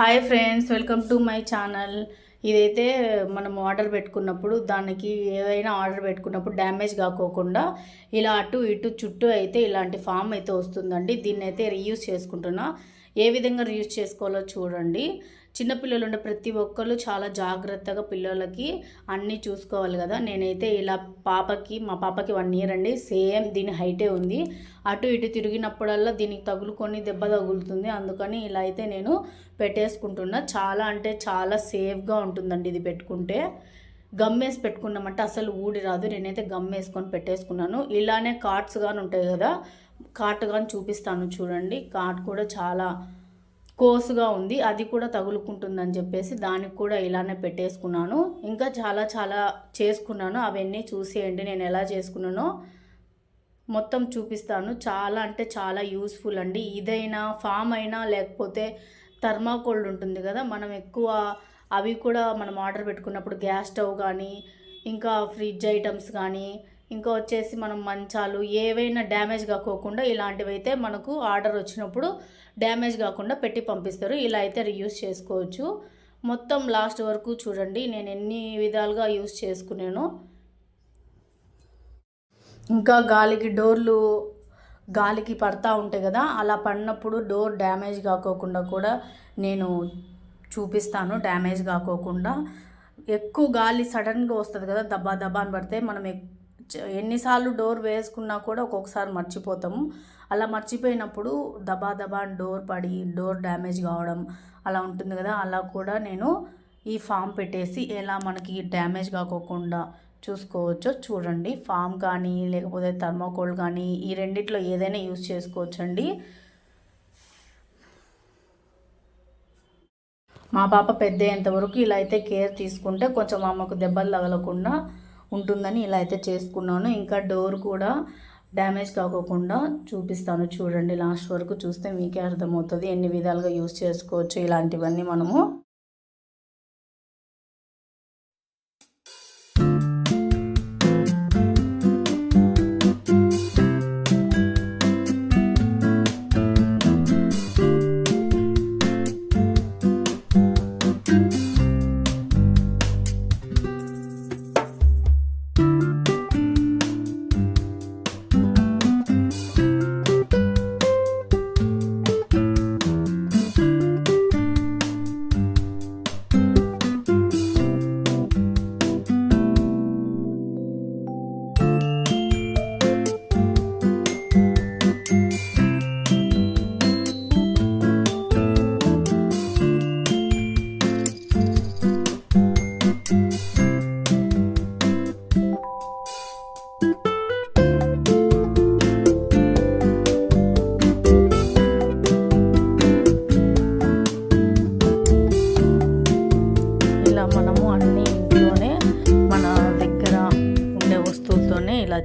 Hi friends welcome to my channel ఇదైతే మనం order పెట్టుకున్నప్పుడు దానికి ఏదైనా ఆర్డర్ పెట్టుకున్నప్పుడు డ్యామేజ్ కాకోకుండా ఇలా అటు ఇటు చుట్టూ అయితే ఇలాంటి ఫామ్ అయితే వస్తుందండి. దీన్ని అయితే రీయూజ్ చేసుకుంటున్నా. ఏ విధంగా యూజ్ చేసుకోవాలో చూడండి. చిన్నపిల్లలు ఉండే ప్రతి ఒక్కరు చాలా జాగ్రత్తగా పిల్లలకి అన్నీ చూసుకోవాలి కదా. నేనైతే ఇలా పాపకి మా పాపకి వన్ ఇయర్ అండి. సేమ్ దీని హైటే ఉంది. అటు ఇటు తిరిగినప్పుడల్లా దీనికి తగులుకొని దెబ్బ తగులుతుంది. అందుకని ఇలా అయితే నేను పెట్టేసుకుంటున్నా. చాలా అంటే చాలా సేఫ్గా ఉంటుందండి ఇది పెట్టుకుంటే. గమ్ వేసి పెట్టుకున్నామంటే అసలు ఊడి రాదు. నేనైతే గమ్ వేసుకొని పెట్టేసుకున్నాను. ఇలానే కార్డ్స్ కానీ ఉంటాయి కదా. కార్ట్ కానీ చూపిస్తాను చూడండి. కార్ట్ కూడా చాలా కోసుగా ఉంది. అది కూడా తగులుకుంటుందని చెప్పేసి దానికి కూడా ఇలానే పెట్టేసుకున్నాను. ఇంకా చాలా చాలా చేసుకున్నాను. అవన్నీ చూసేయండి. నేను ఎలా చేసుకున్నానో మొత్తం చూపిస్తాను. చాలా అంటే చాలా యూస్ఫుల్ అండి. ఇదైనా ఫామ్ అయినా లేకపోతే థర్మాకోల్డ్ ఉంటుంది కదా మనం ఎక్కువ అవి కూడా మనం ఆర్డర్ పెట్టుకున్నప్పుడు గ్యాస్ స్టవ్ కానీ ఇంకా ఫ్రిడ్జ్ ఐటమ్స్ కానీ ఇంకా వచ్చేసి మనం మంచాలు ఏవైనా డ్యామేజ్ కాకోకుండా ఇలాంటివి అయితే మనకు ఆర్డర్ వచ్చినప్పుడు డ్యామేజ్ కాకుండా పెట్టి పంపిస్తారు. ఇలా అయితే రీయూస్ చేసుకోవచ్చు. మొత్తం లాస్ట్ వరకు చూడండి. నేను ఎన్ని విధాలుగా యూస్ చేసుకున్నాను. ఇంకా గాలికి డోర్లు గాలికి పడతా ఉంటాయి కదా అలా పడినప్పుడు డోర్ డ్యామేజ్ కాకోకుండా కూడా నేను చూపిస్తాను. డ్యామేజ్ కాకోకుండా ఎక్కువ గాలి సడన్గా వస్తుంది కదా దబ్బా దబ్బా అని పడితే మనం ఎక్- ఎన్నిసార్లు డోర్ వేసుకున్నా కూడా ఒక్కొక్కసారి మర్చిపోతాము. అలా మర్చిపోయినప్పుడు దబా దబా అని డోర్ పడి డోర్ డ్యామేజ్ కావడం అలా ఉంటుంది కదా అలా కూడా నేను ఈ ఫామ్ పెట్టేసి ఎలా మనకి డ్యామేజ్ కాకోకుండా చూసుకోవచ్చో చూడండి. ఫామ్ కానీ లేకపోతే థర్మాకోల్ కానీ ఈ రెండిట్లో ఏదైనా యూస్ చేసుకోవచ్చండి. మా పాప పెద్ద అయ్యేంతవరకు ఇలా అయితే కేర్ తీసుకుంటే కొంచెం అమ్మకు దెబ్బలు తగలకుండా ఉంటుందని ఇలా అయితే చేసుకున్నాను. ఇంకా డోర్ కూడా డ్యామేజ్ కాకోకుండా చూపిస్తాను. చూడండి లాస్ట్ వరకు చూస్తే మీకే అర్థమవుతుంది. ఎన్ని విధాలుగా యూస్ చేసుకోవచ్చు ఇలాంటివన్నీ మనము.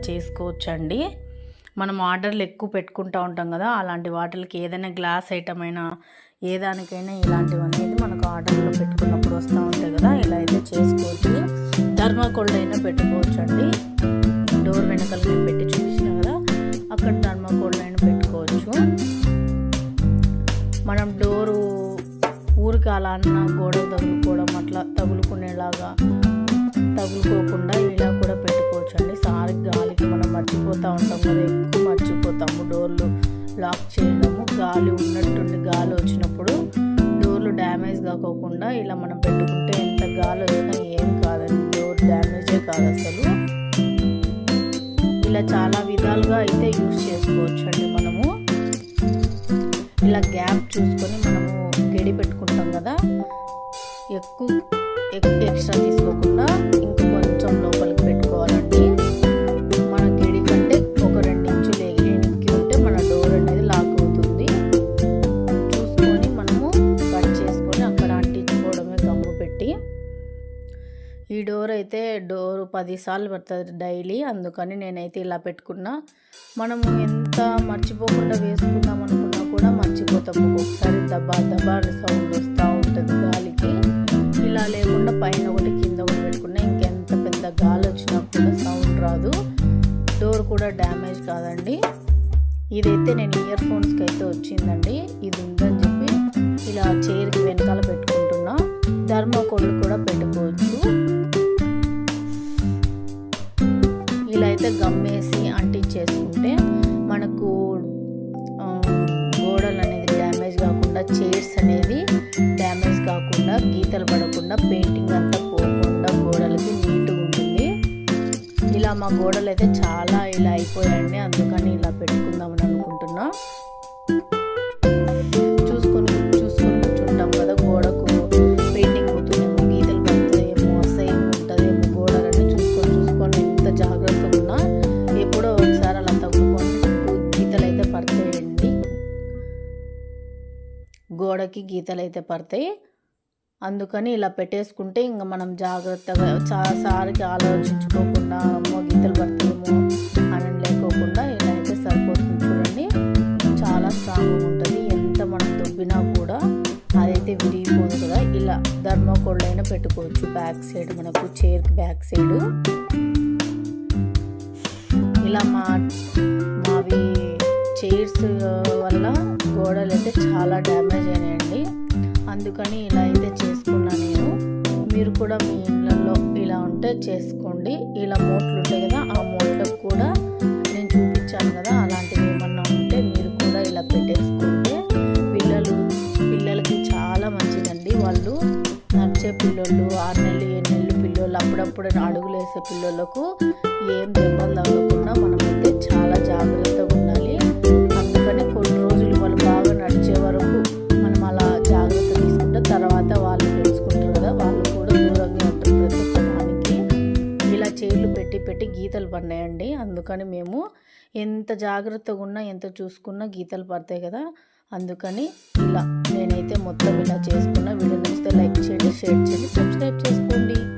చేసుకోవచ్చండి. మనం ఆర్డర్లు ఎక్కువ పెట్టుకుంటూ ఉంటాం కదా అలాంటి వాటికి ఏదైనా గ్లాస్ ఐటమ్ అయినా ఏ దానికైనా ఇలాంటివి అనేది మనకు ఆర్డర్లో పెట్టుకున్నప్పుడు వస్తూ ఉంటాయి కదా ఇలా అయితే చేసుకోవచ్చు. థర్మాకోల్డ్ అయినా పెట్టుకోవచ్చు అండి డోర్ వెనకాల నేను పెట్టి చూపించిన కదా అక్కడ థర్మాకోల్డ్ అయినా పెట్టుకోవచ్చు. మనం డోరు ఊరికి అలా అన్న గోడ తగులుకోవడం అట్లా తగులుకునేలాగా తగులుకోకుండా ఇలా కూడా పెట్టుకోవచ్చు అండి సారి గాలికి మనం మర్చిపోతూ ఉంటాం కదా ఎక్కువ మర్చిపోతాము. డోర్లు లాక్ చేయడము గాలి ఉన్నట్టుండి గాలి వచ్చినప్పుడు డోర్లు డ్యామేజ్ కాకోకుండా ఇలా మనం పెట్టుకుంటే ఎంత గాలి వచ్చినా ఏం కాదండి. డోర్ డ్యామేజే కాదు అసలు. ఇలా చాలా విధాలుగా అయితే యూస్ చేసుకోవచ్చు అండి మనము. ఇలా గ్యాప్ చూసుకొని మనము గడి పెట్టుకుంటాం కదా ఎక్కువ ఎక్కువ ఎక్స్ట్రా తీసుకోకుండా ఇంకా కొంచెం లోపలికి పెట్టుకోవాలండి. మన గిడి కంటే ఒక రెండు ఇంచులు ఎగిరికి ఉంటే మన డోర్ అనేది లాక్ అవుతుంది. చూసుకొని మనము కట్ చేసుకొని అక్కడ అంటించుకోవడమే గమ్ము పెట్టి. ఈ డోర్ అయితే డోర్ పదిసార్లు పడుతుంది డైలీ. అందుకని నేనైతే ఇలా పెట్టుకున్నా. మనము ఎంత మర్చిపోకుండా వేసుకుందాం అనుకున్నా కూడా మర్చిపోతాము. ఒక్కొక్కసారి దబ్బా దబ్బా సౌండ్ వస్తూ ఉంటుంది గాలికి. ఇలా లేకుండా పైన ఒకటి కింద ఒకటి పెట్టుకున్నా ఇంకెంత పెద్ద గాలి వచ్చినా కూడా సౌండ్ రాదు. డోర్ కూడా డ్యామేజ్ కాదండి. ఇదైతే నేను ఇయర్ ఫోన్స్కి అయితే వచ్చిందండి. ఇది ఉందని చెప్పి ఇలా చైర్కి వెనకాల పెట్టుకుంటున్నా. ధర్మకోళ్ళు కూడా పెట్టుకోవచ్చు. ఇలా అయితే గమ్మేసి అంటించేసుకుంటే గీతలు పడకుండా పెయింటింగ్ అంతా పోకుండా గోడలకి నీట్గా ఉంటుంది. ఇలా మా గోడలు అయితే చాలా ఇలా అయిపోయాయండి. అందుకని ఇలా పెట్టుకుందామని అనుకుంటున్నా. చూసుకొని చూసుకొని కూర్చుంటాం కదా గోడకు. పెయింటింగ్ పోతుందేమో గీతలు పడుతుందేమో అసహ్యం ఉంటుందేమో గోడలన్నీ చూసుకొని చూసుకొని ఎంత జాగ్రత్తగా ఉన్నా ఎప్పుడో ఒకసారి అలా తగ్గుకొని గీతలు అయితే పడతాయండి. గోడకి గీతలు అయితే పడతాయి. అందుకని ఇలా పెట్టేసుకుంటే ఇంకా మనం జాగ్రత్తగా చాలాసారికి ఆలోచించుకోకుండా అమ్మో గీతలు పడతాయేమో అని లేకోకుండా ఇలా అయితే సరిపోతుంది చూడండి. చాలా స్ట్రాంగ్గా ఉంటుంది. ఎంత మనం దొబ్బినా కూడా అదైతే విరిగిపోదు కదా. ఇలా ధర్మకోళ్ళు అయినా పెట్టుకోవచ్చు. బ్యాక్ సైడ్ మనకు చైర్కి బ్యాక్ సైడ్. ఇలా మా మావి చైర్స్ వల్ల గోడలు అయితే చాలా డ్యామేజ్ అయినాయండి. అందుకని ఇలా అయితే చేసుకున్నా నేను. మీరు కూడా మీ ఇళ్ళల్లో ఇలా ఉంటే చేసుకోండి. ఇలా మోట్లు ఉంటాయి కదా ఆ మోట్లకు కూడా నేను చూపించాను కదా అలాంటివి ఏమన్నా ఉంటే మీరు కూడా ఇలా పెట్టేసుకుంటే పిల్లలు పిల్లలకి చాలా మంచిదండి. వాళ్ళు నడిచే పిల్లలు ఆరు నెలలు ఏడు నెలలు పిల్లలు అప్పుడప్పుడు అడుగులు వేసే పిల్లలకు ఏం దెబ్బ ఇలా చైర్లు పెట్టి పెట్టి గీతలు పడినాయండి. అందుకని మేము ఎంత జాగ్రత్తగా ఉన్నా ఎంత చూసుకున్నా గీతలు పడతాయి కదా. అందుకని ఇలా నేనైతే మొత్తం ఇలా చేసుకున్న. వీడియో నచ్చితే లైక్ చేయండి షేర్ చేయండి సబ్స్క్రైబ్ చేసుకోండి.